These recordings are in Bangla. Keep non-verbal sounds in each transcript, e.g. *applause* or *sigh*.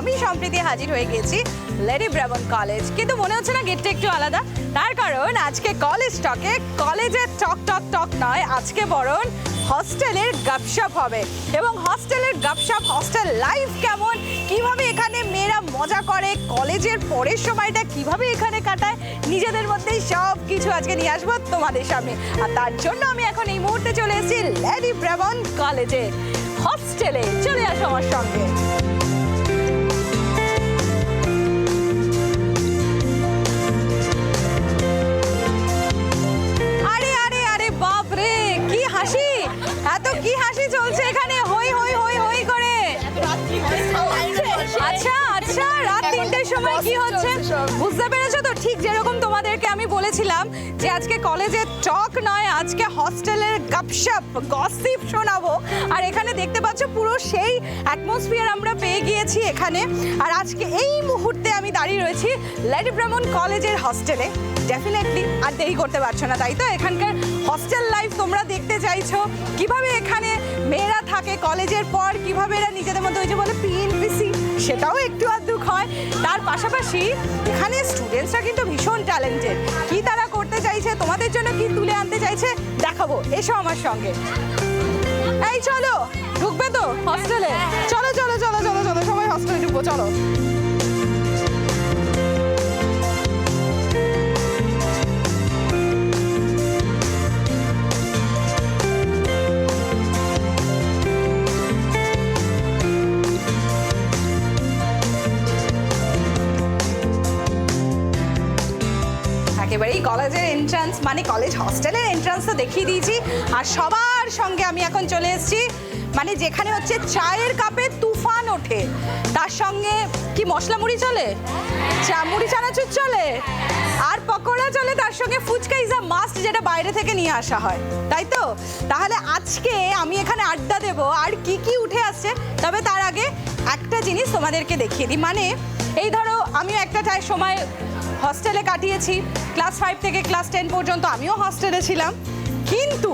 আমি সম্প্রীতি হাজির হয়ে গেছি লেডি ব্রাবন কলেজ কিন্তু মনে হচ্ছে না গেটটা একটু আলাদা। তার কারণ আজকে কলেজ টকে কলেজের টক টক টক নয়, আজকে বরং হস্টেলের গপশপ হবে। এবং হস্টেলের গপশপ হস্টেল লাইফ কেমন? কীভাবে এখানে মেয়েরা মজা করে? কলেজের পরের সময়টা কীভাবে এখানে কাটায়? নিজেদের মধ্যেই সব কিছু আজকে নিয়ে আসব তোমাদের সামনে। আর তার জন্য আমি এখন এই মুহূর্তে চলে এসেছি লেডি ব্রাবন কলেজে হস্টেলে চলে আসো আমার সঙ্গে। আচ্ছা রাত তিনটের সময় কি হচ্ছে? বুঝতে পেরেছ তো? ঠিক যেরকম তোমাদেরকে আমি বলেছিলাম যে আজকে কলেজের টক নয় আজকে হস্টেলের গপশপ গসিপ শোনাবো। আর এখানে দেখতে পাচ্ছ পুরো সেই অ্যাটমসফিয়ার আমরা পেয়ে গিয়েছি এখানে। আর আজকে এই মুহূর্তে আমি দাঁড়িয়ে রয়েছি লেডি ব্রাহ্মণ কলেজের হস্টেলে। ডেফিনেটলি আর দেরি করতে পারছ না, তাই তো? এখানকার হস্টেল লাইফ তোমরা দেখতে চাইছো। কীভাবে এখানে মেয়েরা থাকে, কলেজের পর কীভাবে এরা নিজেদের মধ্যে ওই যে বলে পিএনপিসি সেটাও একটু আধটুক হয়। তার পাশাপাশি এখানে স্টুডেন্টসরা কিন্তু ভীষণ ট্যালেন্টেড কি তারা করতে চাইছে, তোমাদের জন্য কি তুলে আনতে চাইছে, দেখাবো। এসো আমার সঙ্গে। এই চলো, ঢুকবে তো হস্টেলে চলো চলো চলো চলো চলো, সবাই হস্টেলে ঢুকবো, চলো। কলেজের এন্ট্রান্স মানে কলেজ হস্টেলের এন্ট্রান্স তো দেখিয়ে দিয়েছি। আর সবার সঙ্গে আমি এখন চলে এসেছি। মানে যেখানে হচ্ছে চায়ের কাপে তুফান ওঠে। তার সঙ্গে কি মশলা মুড়ি চলে? চা মুড়ি, চানাচুর চলে? আর পকোড়া চলে, তার সঙ্গে ফুচকা ইজ আ মাস্ট যেটা বাইরে থেকে নিয়ে আসা হয়। তাই তো? তাহলে আজকে আমি এখানে আড্ডা দেব। আর কি কি উঠে আসছে? তবে তার আগে একটা জিনিস তোমাদেরকে দেখিয়ে দিই। মানে এই ধরো আমি একটা টাই সময় হস্টেলে কাটিয়েছি, ক্লাস ফাইভ থেকে ক্লাস টেন পর্যন্ত আমিও হস্টেলে ছিলাম। কিন্তু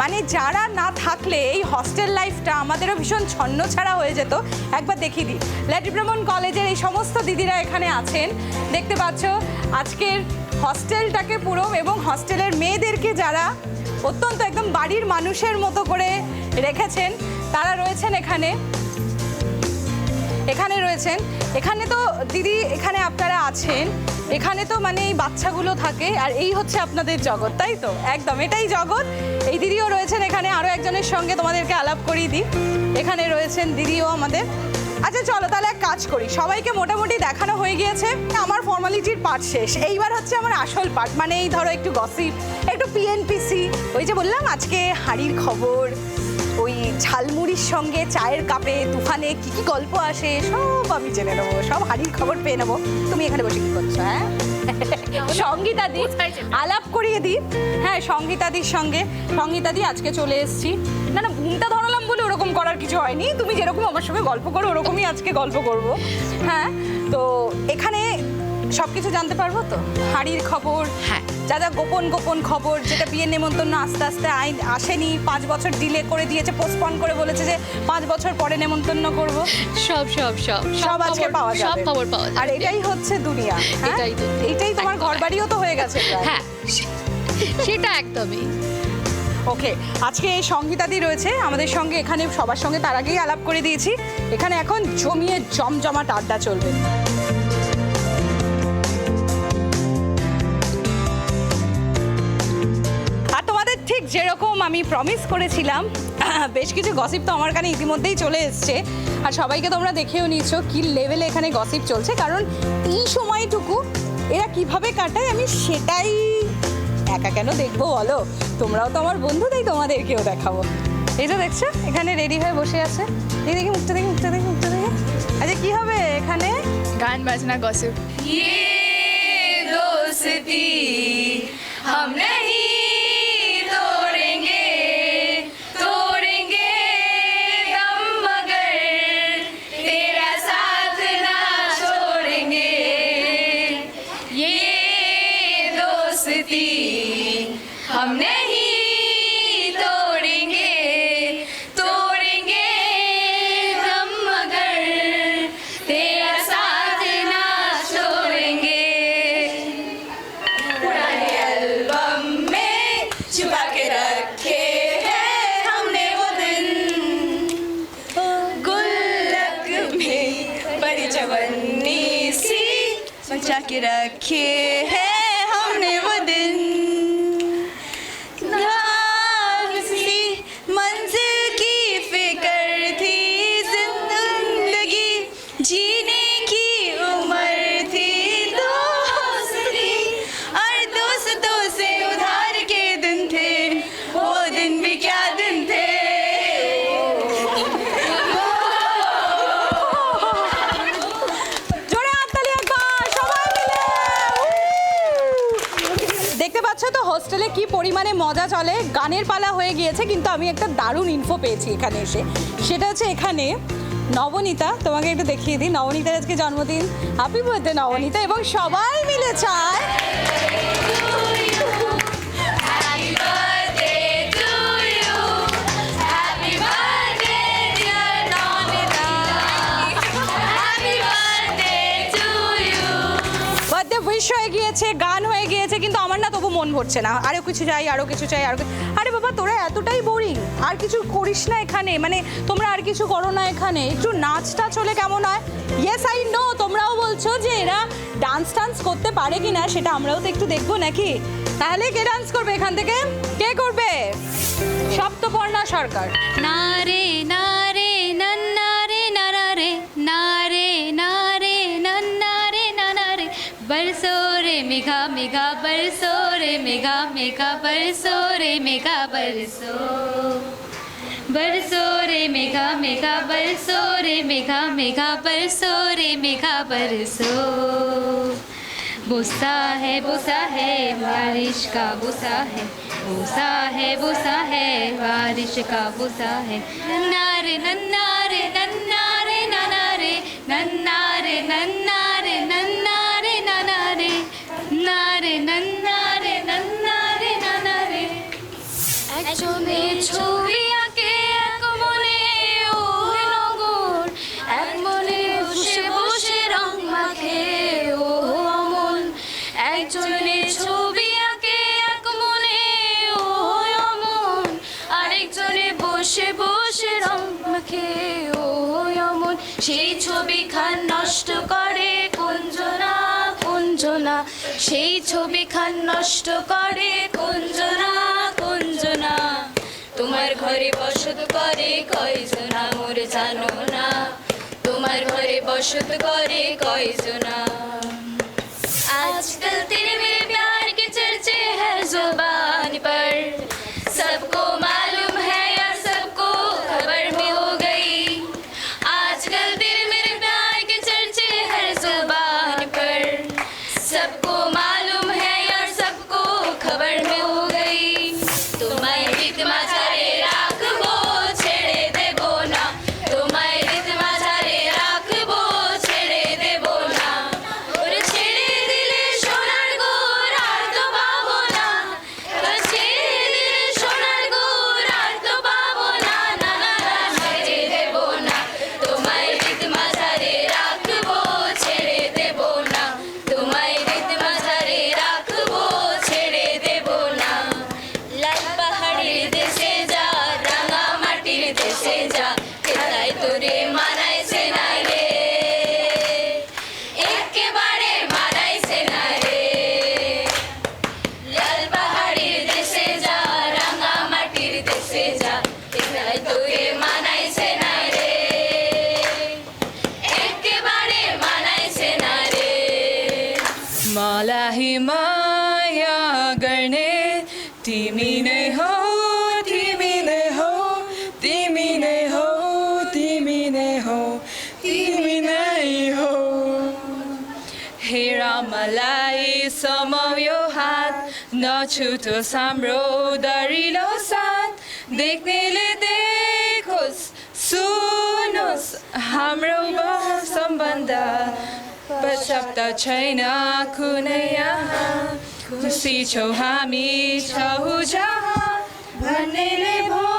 মানে যারা না থাকলে এই হস্টেল লাইফটা আমাদেরও ভীষণ ছন্ন ছাড়া হয়ে যেত। একবার দেখিয়ে দিই। ল্যাটিব্রামন কলেজের এই সমস্ত দিদিরা এখানে আছেন। দেখতে পাচ্ছ, আজকের হস্টেলটাকে পুরো এবং হস্টেলের মেয়েদেরকে যারা অত্যন্ত একদম বাড়ির মানুষের মতো করে রেখেছেন, তারা রয়েছেন এখানে। এখানে রয়েছেন। এখানে তো দিদি, এখানে আপনারা আছেন। এখানে তো মানে এই বাচ্চাগুলো থাকে, আর এই হচ্ছে আপনাদের জগৎ, তাই তো? একদম, এটাই জগৎ। এই দিদিও রয়েছেন এখানে আরও একজনের সঙ্গে তোমাদেরকে আলাপ করিয়ে দিই। এখানে রয়েছেন দিদিও আমাদের। আচ্ছা চলো তাহলে এক কাজ করি। সবাইকে মোটামুটি দেখানো হয়ে গিয়েছে, আমার ফর্মালিটির পার্ট শেষ। এইবার হচ্ছে আমার আসল পার্ট মানে এই ধরো একটু গসিপ একটু পিএনপিসি ওই যে বললাম আজকে হাড়ির খবর ওই ঝালমুড়ির সঙ্গে চায়ের কাপে তুফানে কি কি গল্প আসে সব আমি জেনে নেব সব হাড়ির খবর পেয়ে নেব। তুমি এখানে বসে কি করছ হ্যাঁ? সঙ্গীতাদি আলাপ করিয়ে দিই হ্যাঁ সঙ্গীতাদির সঙ্গে। সঙ্গীতাদি আজকে চলে এসেছি। না না ঘুমটা ধরালাম বলে ওরকম করার কিছু হয়নি। তুমি যেরকম আমার সঙ্গে গল্প করো ওরকমই আজকে গল্প করব। হ্যাঁ তো এখানে সব কিছু জানতে পারব তো? হাড়ির খবর হ্যাঁ। যা যা গোপন গোপন খবর যেটা বিয়ের নেমন্তন্ন আস্তে আস্তে আইন আসেনি পাঁচ বছর ডিলে করে দিয়েছে পোস্টপন করে বলেছে যে পাঁচ বছর পরে নেমন্তন্ন করব। সব সব সব সব আজকে পাওয়া যাবে। সব খবর পাওয়া যাবে। আর এটাই হচ্ছে দুনিয়া হ্যাঁ? এটাই তো। এটাই তোমার ঘরবাড়িও তো হয়ে গেছে হ্যাঁ সেটা একদমই। ওকে আজকে এই সঙ্গীতাদি রয়েছে আমাদের সঙ্গে এখানে সবার সঙ্গে তার আগেই আলাপ করে দিয়েছি। এখানে এখন জমিয়ে জমজমাট আড্ডা চলবে। যেরকম আমি প্রমিস করেছিলাম *laughs* বেশ কিছু গসিপ তো আমার কানে ইতিমধ্যেই চলে এসছে। আর সবাইকে তোমরা দেখেও নিচ্ছ কি লেভেলে এখানে গসিপ চলছে। কারণ এই সময়টুকু এরা কীভাবে কাটায় আমি সেটাই একা কেন দেখব বলো? তোমরাও তো আমার বন্ধু তাই তোমাদেরকেও দেখাবো। এই তো দেখছ এখানে রেডি হয়ে বসে আছে। এই দেখি মুখটা দেখি মুখটা দেখি মুখটা দেখি। আচ্ছা কি হবে এখানে? গান বাজনা গসিপ ये Taiwanese. Macam kira kira. হোস্টেলে কি পরিমাণে মজা চলে? গানের পালা হয়ে গিয়েছে কিন্তু আমি একটা দারুণ ইনফো পেয়েছি এখানে এসে। সেটা হচ্ছে এখানে নবনীতা তোমাকে একটু দেখিয়ে দিই। নবনীতার আজকে জন্মদিন। Happy birthday Nabanita. এবং সবাই মিলে চায়। বার্থডে হয়ে গিয়েছে, গান হয়ে গিয়েছে, কিন্তু আমার না তবু মন ভরছে না। আরও কিছু চাই আরও কিছু চাই আরও আরে বাবা, তোরা এতটাই বোরিং আর কিছু করিস না এখানে। মানে তোমরা আর কিছু করো না এখানে। একটু নাচটা চলে কেমন হয়? ইয়েস আই নো তোমরাও বলছো যে এরা ডান্স টান্স করতে পারে কি না সেটা আমরাও তো একটু দেখব নাকি? তাহলে কে ডান্স করবে এখান থেকে? কে করবে? সপ্তপর্ণা সরকার। मेघा मेघा बरसो रे मेघा बरसो बरसो रे मेघा मेघा बरसो रे मेघा मेघा बरसो रे मेघा बरसो बुसा है बुसा है बारिश का बुसा है बुसा है बुसा है बारिश का बुसा है नन्नारे नन्नारे नन्नारे नन्नारे नन्नारे नन्नारे नन्नारे नन्ना रे नन्नारे মাখে ও অমন সেই ছবি খান নষ্ট করে কুঞ্জনা কুঞ্জনা। সেই ছবি খান নষ্ট করে কুঞ্জনা কুঞ্জনা। তোমার ঘরে বসত করে কয়জনা মোর জানো না? তোমার ঘরে বসত করে কয়জনা? नछुटोस् हाम्रो दरिलो साथ देख्नेले देखोस् सुनोस् हाम्रो सम्बन्ध पश्चात छैन कुनै यहाँ। खुसी छौ हामी छौ जहाँ। भन्नेले भनोस्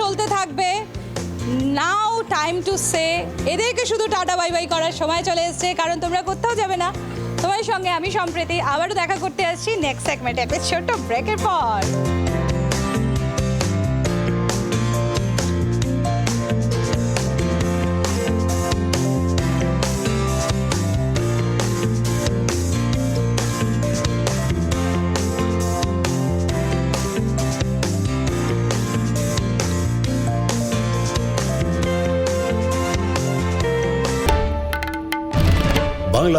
চলতে থাকবে। নাও টাইম টু সে এদেরকে শুধু টাটা বাই বাই করার সময় চলে এসছে, কারণ তোমরা কোথাও যাবে না। তোমার সঙ্গে আমি সম্প্রতি, আবারও দেখা করতে আসছি নেক্সট সেগমেন্ট ছোট্ট ব্রেকের পর।